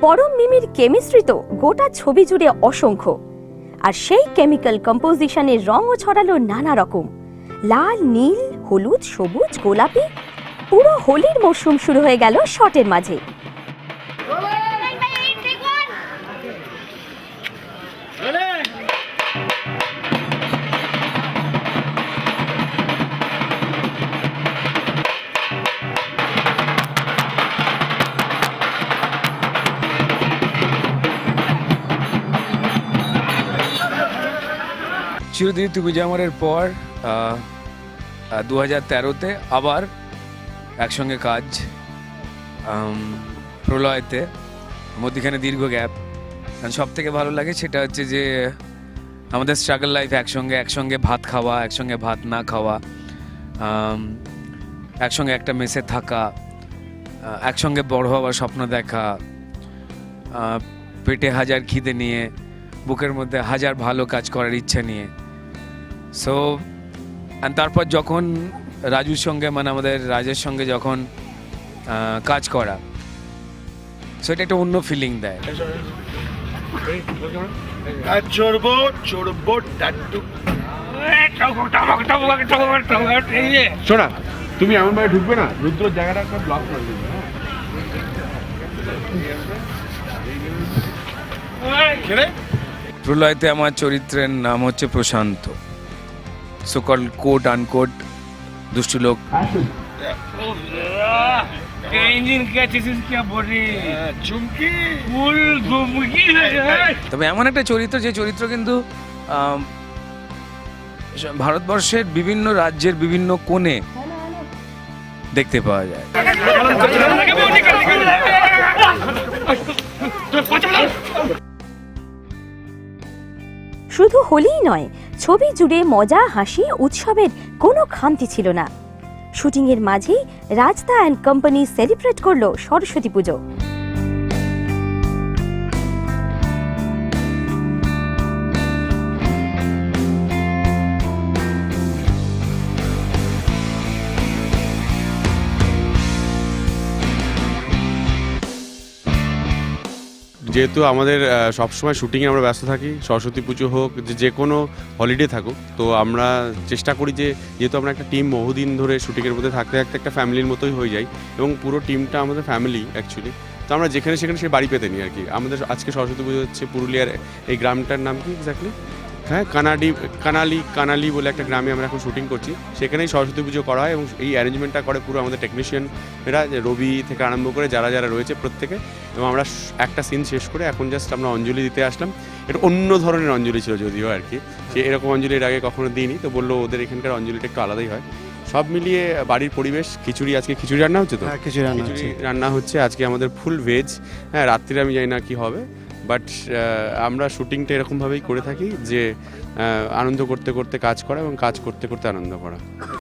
পরম মিমির কেমিস্ট্রি তো গোটা ছবি জুড়ে অসংখ্য। আর সেই কেমিক্যাল কম্পোজিশনের রঙও ছড়ালো নানা রকম। লাল, নীল, হলুদ, সবুজ, গোলাপি, পুরো হোলির মরশুম শুরু হয়ে গেল শটের মাঝে। চিরদিন তুমি যে আমারের পর দু হাজার তেরোতে আবার একসঙ্গে কাজ প্রলয়তে, মধ্যিখানে দীর্ঘ গ্যাপ। সব থেকে ভালো লাগে সেটা হচ্ছে যে, আমাদের স্ট্রাগল লাইফ একসঙ্গে একসঙ্গে ভাত খাওয়া, একসঙ্গে ভাত না খাওয়া একসঙ্গে একটা মেসে থাকা একসঙ্গে বড় হওয়ার স্বপ্ন দেখা পেটে হাজার খিদে নিয়ে, বুকের মধ্যে হাজার ভালো কাজ করার ইচ্ছা নিয়ে। সো তারপর যখন রাজুর সঙ্গে মানে আমাদের রাজের সঙ্গে যখন কাজ করা সো এটা একটা অন্য ফিলিং দেয় চড়বো চড়বো টাট্টু শোনা তুমি এমন ভাবে ঢুকবে না রুদ্র জায়গাটা একটা ব্লক করে দেবে হ্যাঁ? প্রলয়তে আমার চরিত্রের নাম হচ্ছে প্রশান্ত সকল কোট আনকোট দুষ্টু লোক इंजन क्या चीज क्या बोल रही চুমকি फुल घुमकी है তবে এমন একটা চরিত্র যে চরিত্র কিন্তু আম, ভারতবর্ষের বিভিন্ন রাজ্যের বিভিন্ন কোণে দেখতে পাওয়া যায় হোলিই নয়, ছবি জুড়ে মজা, হাসি, উৎসবের কোনো খামতি ছিল না। শুটিংয়ের মাঝেই রাজদা অ্যান্ড কোম্পানি সেলিব্রেট করল সরস্বতী পুজো। যেহেতু আমাদের সবসময় শুটিংয়ে আমরা ব্যস্ত থাকি, সরস্বতী পুজো হোক, যে কোনো হলিডে থাকুক, তো আমরা চেষ্টা করি যে, যেহেতু আমরা একটা টিম বহুদিন ধরে শুটিংয়ের মধ্যে থাকতে থাকতে একটা ফ্যামিলির মতোই হয়ে যাই এবং পুরো টিমটা আমাদের ফ্যামিলি অ্যাকচুয়ালি তো আমরা যেখানে সেখানে সে বাড়ি পেতে নিই আর কি। আমাদের আজকে সরস্বতী পুজো হচ্ছে পুরুলিয়ার এই গ্রামটার নাম কি এক্স্যাক্টলি হ্যাঁ কানাডি কানালি কানালি বলে একটা গ্রামে আমরা এখন শুটিং করছি। সেখানেই সরস্বতী পুজো করা হয় এবং এই অ্যারেঞ্জমেন্টটা করে পুরো আমাদের টেকনিশিয়ান এরা যে রবি থেকে আরম্ভ করে যারা যারা রয়েছে প্রত্যেকে। এবং আমরা একটা সিন শেষ করে এখন জাস্ট আমরা অঞ্জলি দিতে আসলাম। এটা অন্য ধরনের অঞ্জলি ছিল যদিও আর কি। সে এরকম অঞ্জলি এর আগে কখনো দিইনি তো বলল ওদের এখানকার অঞ্জলিটা একটু আলাদাই হয়। সব মিলিয়ে বাড়ির পরিবেশ খিচুড়ি আজকে খিচুড়ি রান্না হচ্ছে তো? হ্যাঁ খিচুড়ি রান্না হচ্ছে। আজকে আমাদের ফুল ভেজ হ্যাঁ রাত্রিরে আমি জানি না কি হবে। বাট আমরা শুটিংটা এরকমভাবেই করে থাকি যে আনন্দ করতে করতে কাজ করা এবং কাজ করতে করতে আনন্দ করা।